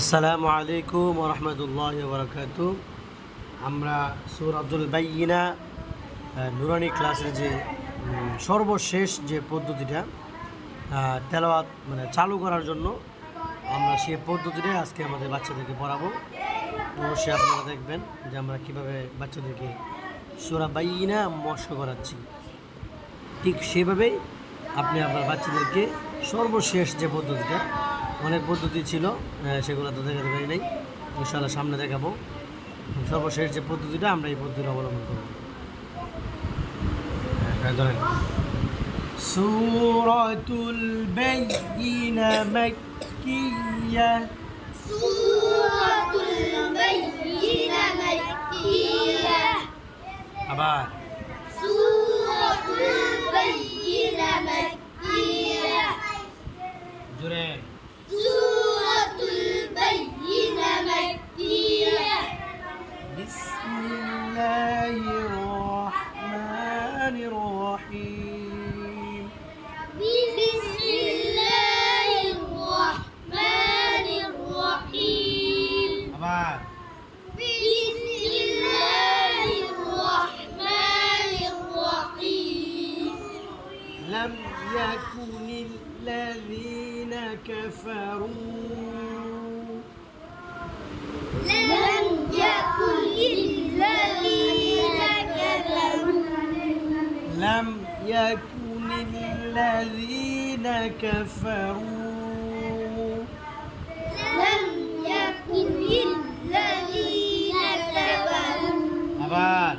আসসালামু আলাইকুম রহমতুল্লাহ বরকাত আমরা সুর আব্দুল বাইনা নুরানি ক্লাসের যে সর্বশেষ যে পদ্ধতিটা তেলাওয়াত মানে চালু করার জন্য আমরা সেই পদ্ধতিটাই আজকে আমাদের বাচ্চাদেরকে পড়াবো। অবশ্যই আপনারা দেখবেন যে আমরা কীভাবে বাচ্চাদেরকে সুরা বাইনা মস্ক করাচ্ছি। ঠিক সেভাবেই আপনি আপনার বাচ্চাদেরকে সর্বশেষ যে পদ্ধতিটা অনেক পদ্ধতি ছিল আহ, সেগুলো তো দেখাতে পারি নাই ইনশাআল্লাহ সামনে দেখাবো সর্বশেষ যে পদ্ধতিটা আমরা এই পদ্ধতি অবলম্বন করব হ্যাঁ, ধরেন সুরাতুল বাইয়িনা মাক্কিয়া سورة البينة مكية আবার سورة البينة مكية জোরে الله الرحمن الرحيم. بسم الله الرحمن الرحيم. بعد بسم الله الرحمن الرحيم. لم يكن الذين كفروا. لم يكن يكن الذين كفروا. لم يكن الذين كفروا. أبار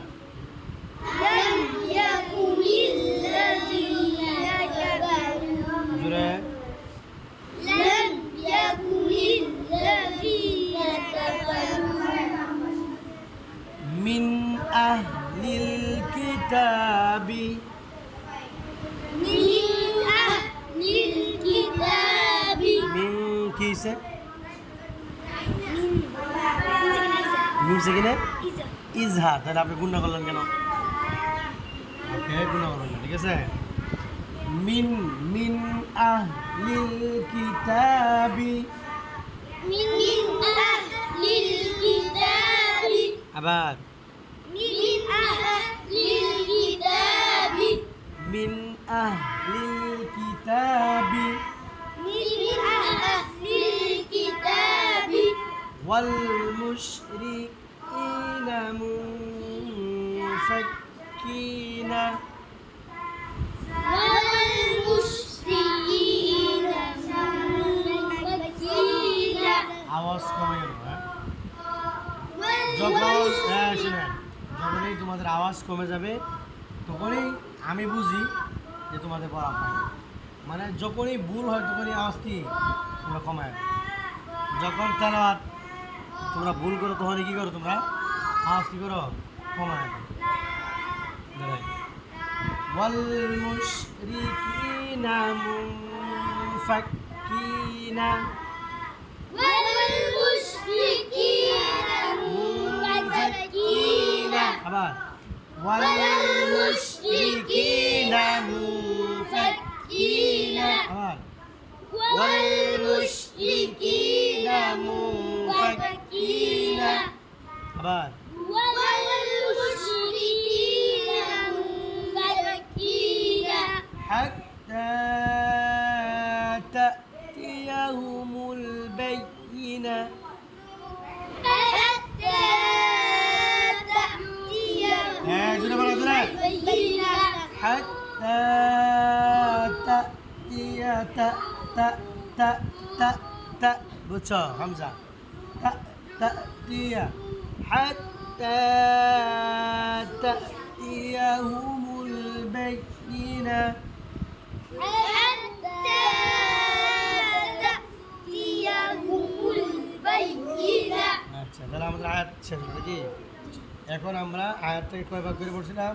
لم يكن الذين كفروا جرى لم يكن الذين كفروا. من أهل الكتاب. মিম সেখানে ইজহা তাহলে আপনি গুণা করলেন কেন ওকে গুণা করবেন না, ঠিক আছে মিন মিন আহলিল কিতাবি من أهل الكتاب আবার من أهل الكتاب মিন আহলিল কিতাবি من أهل الكتاب ওয়াল মুশরিকিনা মুফাক্কিনা والمشركين منفكين আওয়াজ কমে গেল হ্যাঁ যখন হ্যাঁ শুনেন যখনই তোমাদের আওয়াজ কমে যাবে তখনই আমি বুঝি যে তোমাদের পড়া হয় না। মানে যখনই ভুল হয় তখনই আওয়াজ কি তোমরা কমায় যখন তেলাওয়াত তোমরা ভুল করো তখনই কি করো তোমরা আওয়াজ কি করো কমায় দাও। দাঁড়াই। والمشركين منفكين والمشركين منفكين আবার والمشركين منفكين আবার والمشركين منفكين আবার والمشركين منفكين حتى تأتيهم البينة حتى تأتيهم হ্যাঁ জোরে বলো জোরে البينة حتى تأتي تا تا تا تا تا বুঝছো হামজা তা تأتي حتى تأتيهم البينة حتى تأتيهم البينة আচ্ছা তাহলে আমাদের আয়াত শেষ হলো কি এখন আমরা আয়াতটাকে কয় ভাগ করে পড়ছিলাম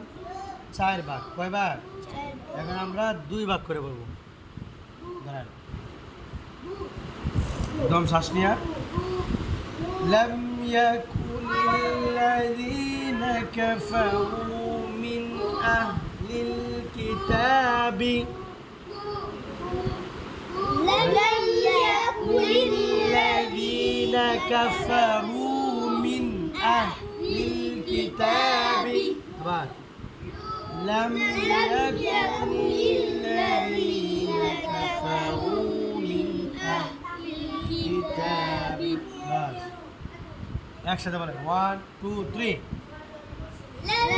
চার ভাগ কয় ভাগ এখন আমরা দুই ভাগ করে পড়বো দাঁড়ান দম শ্বাস নিয়া لم يكن الذين كفروا من أهل الكتاب. لم يكن الذين كفروا من أهل الكتاب. لم يكن الذين كفروا من أهل الكتاب. একসাথে বলেন ওয়ান টু থ্রি لم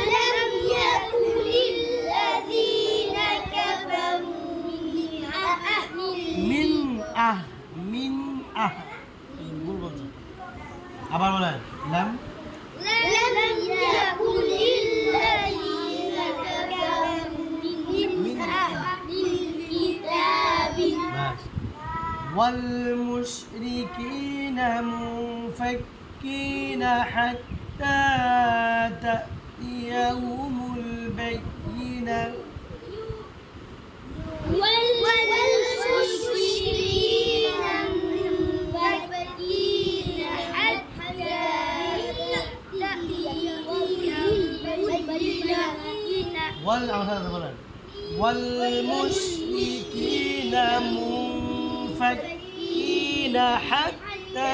يكن الذين كفروا من أهل মিন আহ মিন আহ এই ভুল বলছো আবার বলেন লাম لم يكن الذين كفروا من أهل الكتاب বাস والمشركين منفكين حتى تأتيهم البينة. والمشركين منفكين حتى تأتيهم البينة. وال والمشركين منفكين حتى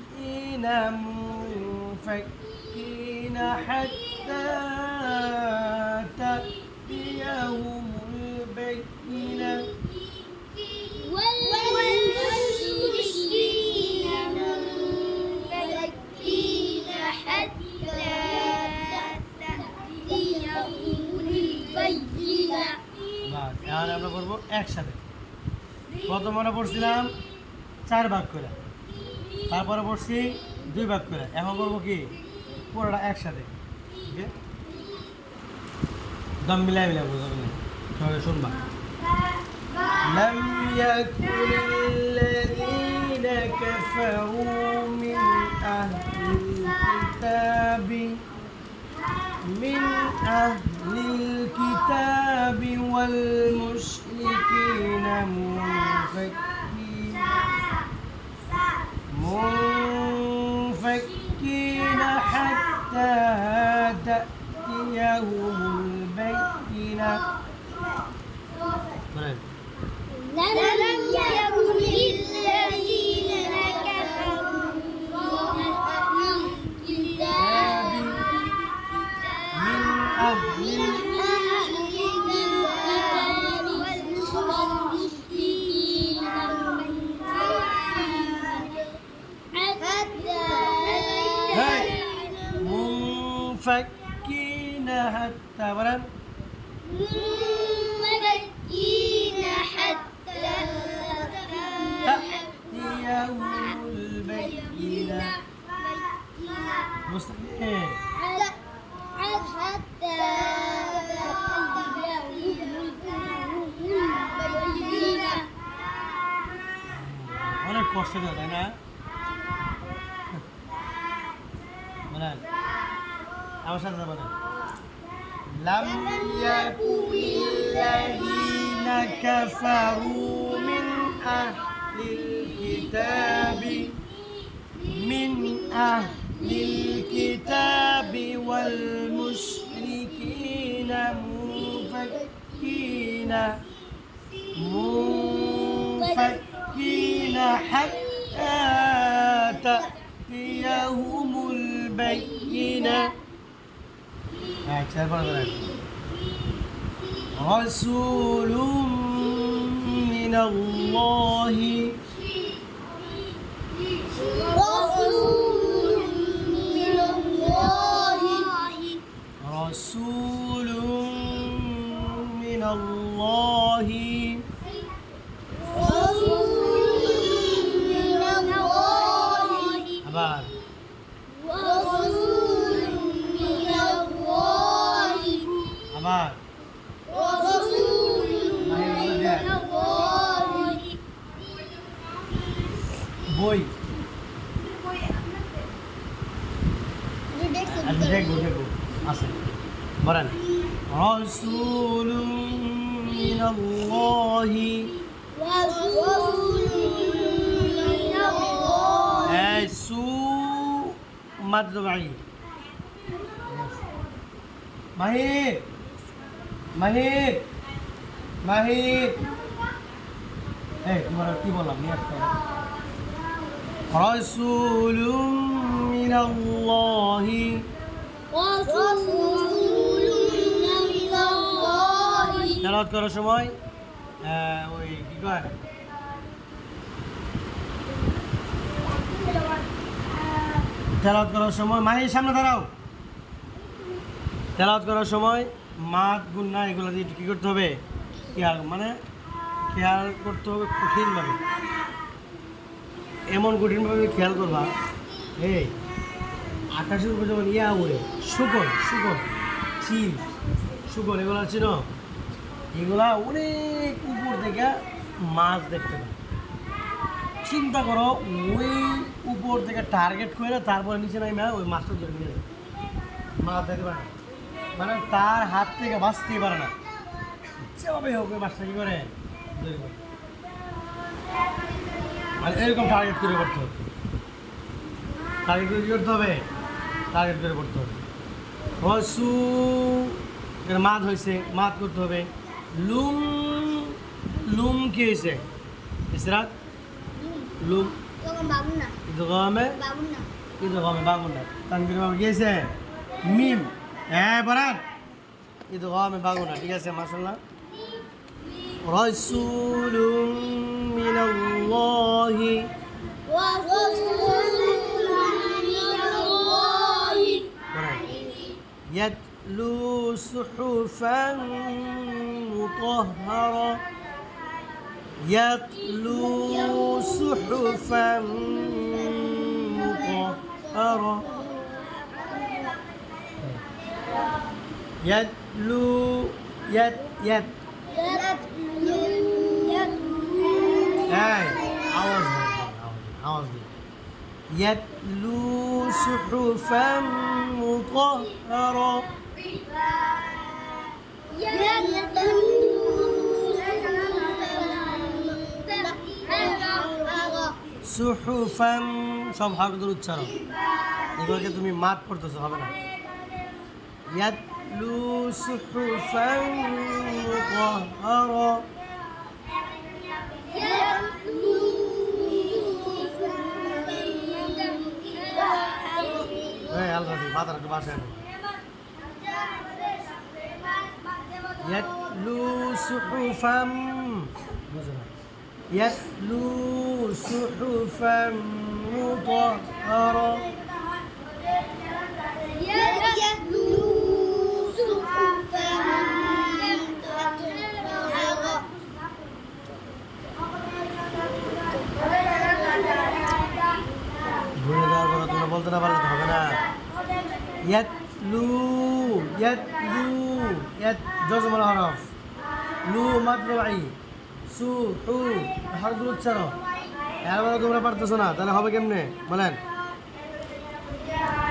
খারাপ والمشركين منفكين حتى تأتيهم البينة والمشركين منفكين حتى تأتيهم البينة বাস এখন আমরা করবো একসাথে প্রথম আমরা পড়ছিলাম চার ভাগ করে তারপরে পড়ছি দুই ভাগ করে এখন করবো কি পুরোটা একসাথে ঠিক আছে দম মিলাই মিলাই বলবো দম মিলাই সবাই শুনবা لم يكن الذين كفروا من أهل الكتاب من أهل الكتاب والمشركين منفكين منفكين تأتيهم البينة لم يكن الذين كفروا من أهل الكتاب حتى هاي. منفكين حتى برن منفكين حتى تأتيهم البينة مستقيم حتى البينة অনেক কষ্ট দেয় তাই না বলেন আমার সাথে বলেন لم يكن الذين كفروا من أهل الكتاب من أهل الكتاب والمشركين منفكين منفكين حتى تأتيهم البينة. رسول من الله رسول من الله. رسول من الله. মাদ্দ ভাই। মাহির মাহির মাহির। এই তোমার কি বললাম? নিয়ে আসতে রসুলুম মিনাল্লাহি। তেলাওয়াত করার সময় ওই কি কয়? তেলাওয়াত করার সময় মাহির সামনে দাঁড়াও। তেলাওয়াত করার সময় মাত, গুন্না এগুলো দিয়ে কী করতে হবে? খেয়াল মানে খেয়াল করতে হবে কঠিনভাবে। এমন কঠিনভাবে খেয়াল করবা, এই আকাশের উপর যখন ইয়া উড়ে শুকর শুকর চিল শুকর এগুলো ছিল এগুলা অনেক উপর থেকে মাছ দেখতে পায় চিন্তা করো, ওই উপর থেকে টার্গেট করে তারপরে নিচে নামে ওই মাছটা ধরে নিয়ে যাবে। মাছ পারে না। মানে তার হাত থেকে বাঁচতেই পারে না। যেভাবে হোক ওই মাছটা কি করে? মানে এরকম টার্গেট করে করতে হবে। টার্গেট করে করতে হবে? টার্গেট করে করতে হবে। এর মাদ হয়েছে মাদ করতে হবে। লুম লুম কি হয়েছে? লুম বাবু না কিন্তু গমে বাবু না কিন্তু গমে বাগুন না তানবির বাবু কি হয়েছে মিম হ্যাঁ বরান কিন্তু গমে বাগুন না ঠিক আছে মাসাল্লাহ رسول من الله براك. يتلو صحفا مطهرة يتلو صحفا مطهرة. يتلو يت يت. هاي عوض عوض يتلو صحفا مطهرة. সুহুফাম সব হরকতের উচ্চারণ। এগুলোকে তুমি মাত পড়তেছো, হবে না? ইয়াতলু সুহুফাম মুতাহহারা এই আল্লাহ ইয়াতলু সুহুফাম মুতাহহারা ভুলে যাওয়ার পরে তোমরা বলতে না পারলে তো হবে না ইয়াতলু ইয়াতলু ইয়াত জজমাল হরফ লু মাদ্রাই সু, হু হরফগুলো উচ্চারণ এরপরে তোমরা পারতেছো না, তাহলে হবে কেমনে? বলেন।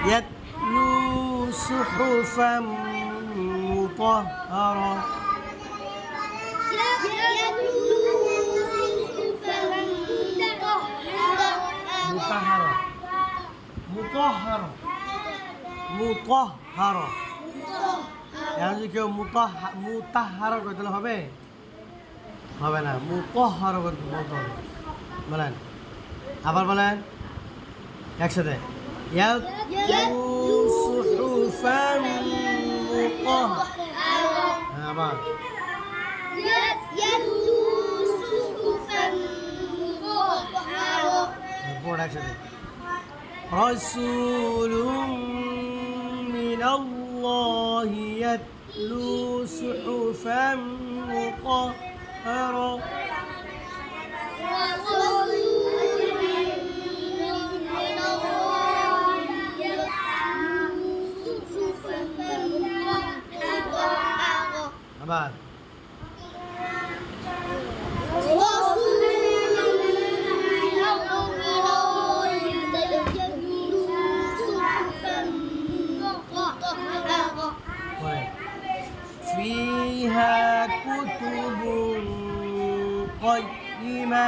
ইয়াতলু সুহুফাম মুতাহহারা মুতাহহারা মুতাহহারা মুতাহহারা হবে? হবে না মুতাহহারা করতে বলতে হবে বলেন আবার বলেন একসাথে ইয়াতলু সুহুফান মুতাহহারা হ্যাঁ, আবার পড় একসাথে رسول من الله يتلو صحفا مطهرة Earl. Naman. Wow. قيما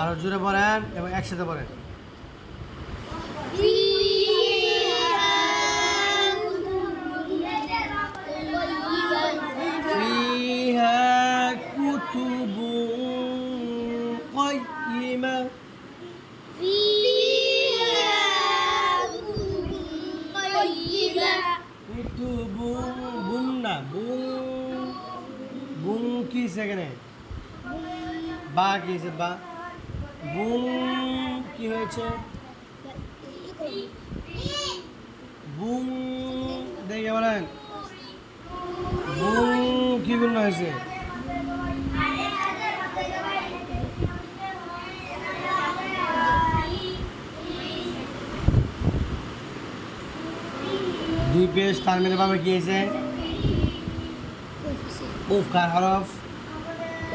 আরো জোরে পড়েন এবং একসাথে পড়েন কি সেখানে বা কি হয়েছে বা বুন কি হয়েছে? বুন দেখে বলেন। বুন কি গুণ হয়েছে? দুই পেজ তার মেরে বাবা কি হয়েছে? উফ, কার হরফ?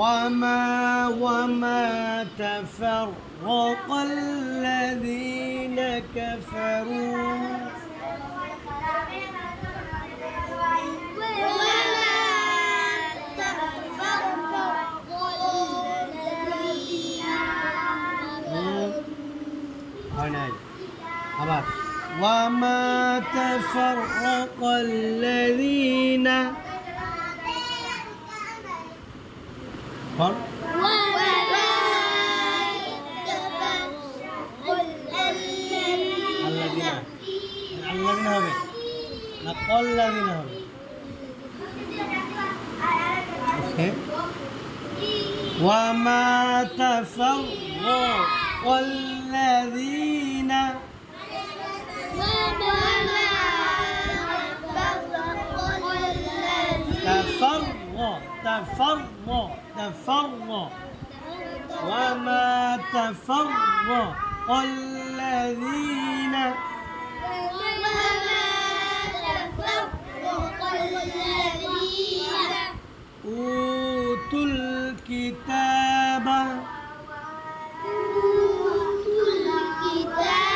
وما وما تفرق الذين كفروا. وما تفرق الذين বল আল্লাদিনা আল্লাদিনা হবে না কল্লাদিনা হবে ওকে وما تفرق الذين تفرق تفرق تفرغ وما تفرق الذين وما الذين أوتوا الكتاب أوتوا الكتاب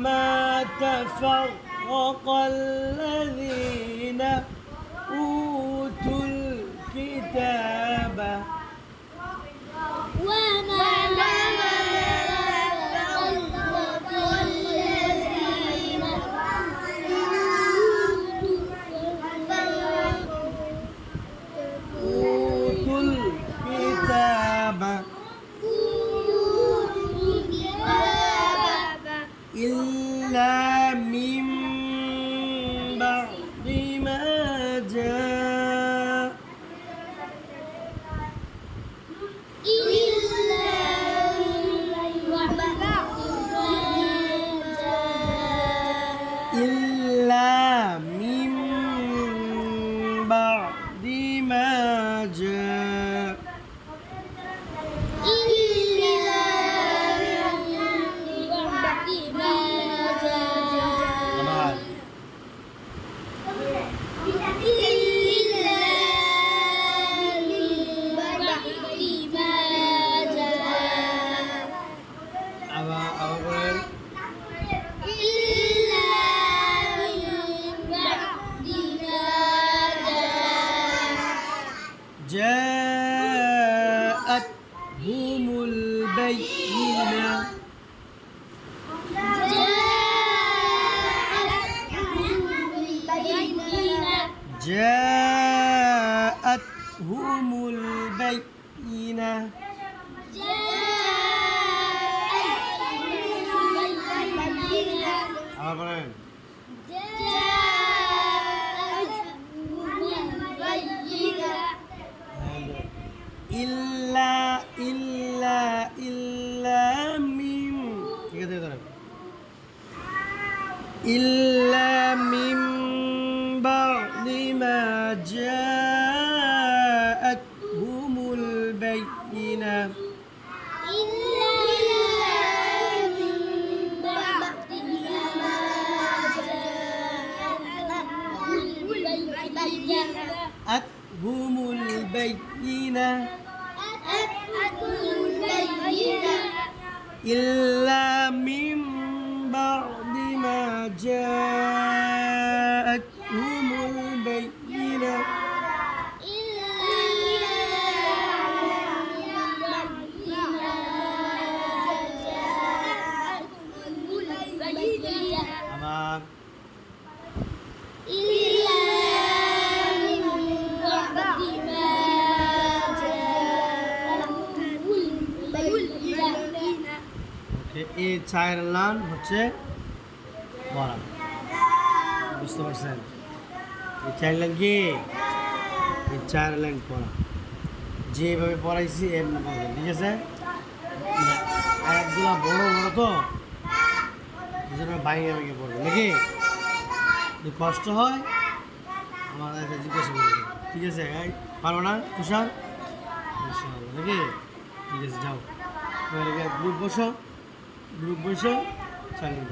وما تفرق الذين أوتوا الكتاب. أوتوا جاءتهم البينة. جاءتهم البينة. إلا il চায়ের লান হচ্ছে বড়া। বুঝতে পারছেন? এই চায়ের লাইন কি? এই চায়ের লাইন পড়া যেভাবে পড়াইছি এমনি পড়বেন ঠিক আছে? আয়াতগুলা বড় বড় তো জন্য বাইরে ভেঙে পড়বে, নাকি? যদি কষ্ট হয়, আমার একটা জিজ্ঞাসা করবে ঠিক আছে পারব না, তুষার? নাকি? ঠিক আছে, যাও। গ্রুপ বসো গ্রুপ বসে চালিয়ে